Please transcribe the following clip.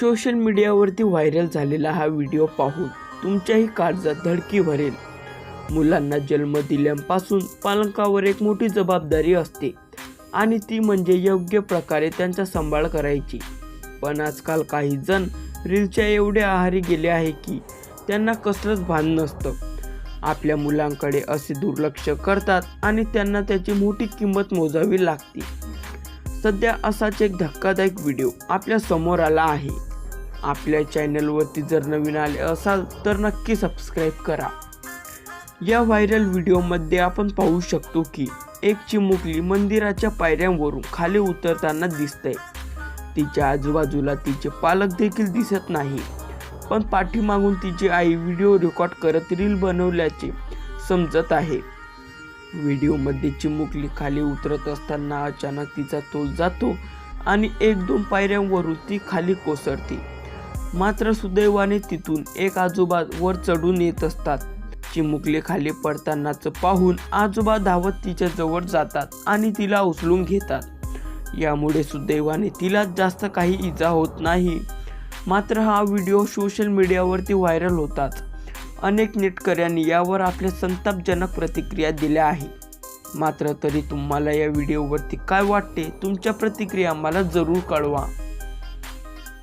Social मीडियावरती viral झालेला हा व्हिडिओ पाहून तुमच्याही काळजात धडकी भरेल. मुलांना जन्म दिल्यापासून पालकावर एक मोठी जबाबदारी असते आणि ती म्हणजे योग्य प्रकारे त्यांचा सांभाळ करायची. पण आजकाल काही जण रीलच्या एवढे आहारी गेले आहे की त्यांना कसलंच भान नसतं. आपल्या मुलांकडे असे दुर्लक्ष करतात आणि त्यांना त्याची मोठी किंमत मोजावी लागते. सध्या असाच एक धक्कादायक व्हिडिओ आपल्यासमोर आला आहे. आपल्या चॅनलवरती जर नवीन आले असाल तर नक्की सबस्क्राईब करा. या व्हायरल व्हिडिओमध्ये आपण पाहू शकतो की एक चिमुकली मंदिराच्या पायऱ्यांवरून खाली उतरताना दिसते तिच्या आजूबाजूला तिचे पालक देखील दिसत नाही. पण पाठीमागून तिची आई व्हिडिओ रेकॉर्ड करत रील बनवल्याचे समजत आहे. व्हिडिओमध्ये चिमुकली खाली उतरत असताना अचानक तिचा तोल जातो आणि एक दोन पायऱ्यांवरून ती खाली कोसळते. मात्र सुदैवाने तिथून एक आजोबा वर चढून येत असतात. चिमुकली खाली पडतानाच पाहून आजोबा धावत तिच्या जवळ जातात आणि तिला उचलून घेतात. यामुळे सुदैवाने तिला जास्त काही इजा होत नाही. मात्र हा व्हिडिओ सोशल मीडियावरती व्हायरल होताच. अनेक नेटकऱ्यांनी यावर आपल्या संतापजनक प्रतिक्रिया दिल्या आहे मात्र तरी तुम्हाला या व्हिडिओवरती काय वाटते? तुमच्या प्रतिक्रिया मला जरूर कळवा.